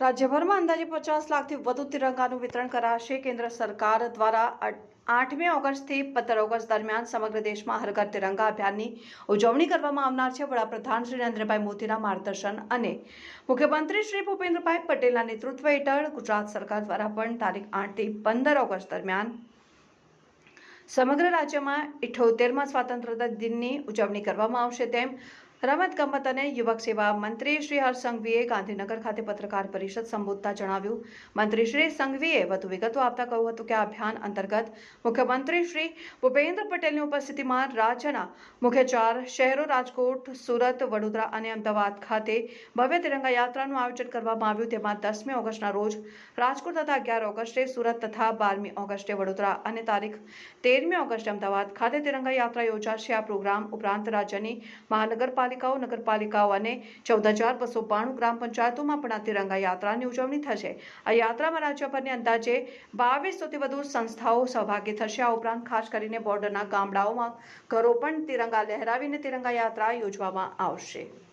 રાજ્યભરમાં અંદાજે પચાસ લાખથી વધુ તિરંગાનું વિતરણ કરાશે. કેન્દ્ર સરકાર દ્વારા આઠમી ઓગસ્ટથી પંદર ઓગસ્ટ દરમિયાન સમગ્ર દેશમાં હર ઘર તિરંગા અભિયાનની ઉજવણી કરવામાં આવનાર છે. વડાપ્રધાન શ્રી નરેન્દ્રભાઈ મોદીના માર્ગદર્શન અને મુખ્યમંત્રી શ્રી ભૂપેન્દ્રભાઈ પટેલના નેતૃત્વ હેઠળ ગુજરાત સરકાર દ્વારા પણ તારીખ આઠથી પંદર ઓગસ્ટ દરમિયાન સમગ્ર રાજ્યમાં ઇઠોતેરમાં સ્વાતંત્રતા દિનની ઉજવણી કરવામાં આવશે. તેમ રમત ગમત અને યુવક સેવા મંત્રી શ્રી હર્ષ સંઘવીએ ગાંધીનગર ખાતે પત્રકાર પરિષદ સંબોધતા જણાવ્યું. મંત્રી શ્રી સંઘવીએ વધુ વિગતો આપતા કહ્યું હતું કે આ અભિયાન અંતર્ગત મુખ્યમંત્રી શ્રી ભૂપેન્દ્ર પટેલની ઉપસ્થિતિમાં રાજ્યના મુખ્ય ચાર શહેરો રાજકોટ, સુરત, વડોદરા અને અમદાવાદ ખાતે ભવ્ય તિરંગા યાત્રાનું આયોજન કરવામાં આવ્યું. તેમાં દસમી ઓગસ્ટના રોજ રાજકોટ તથા અગિયાર ઓગસ્ટે સુરત તથા બારમી ઓગસ્ટે વડોદરા અને તારીખ તેરમી ઓગસ્ટે અમદાવાદ ખાતે તિરંગા યાત્રા યોજાશે. આ પ્રોગ્રામ ઉપરાંત રાજ્યની મહાનગરપાલિકાઓ, નગરપાલિકાઓ અને ચૌદ હજાર બસો બાણું ગ્રામ પંચાયતોમાં પણ આ તિરંગા યાત્રાની ઉજવણી થશે. આ યાત્રામાં રાજ્યભરની અંદાજે બાવીસોથી વધુ સંસ્થાઓ સહભાગી થશે. આ ઉપરાંત ખાસ કરીને બોર્ડરના ગામડાઓમાં ઘરો પણ તિરંગા લહેરાવીને તિરંગા યાત્રા યોજવામાં આવશે.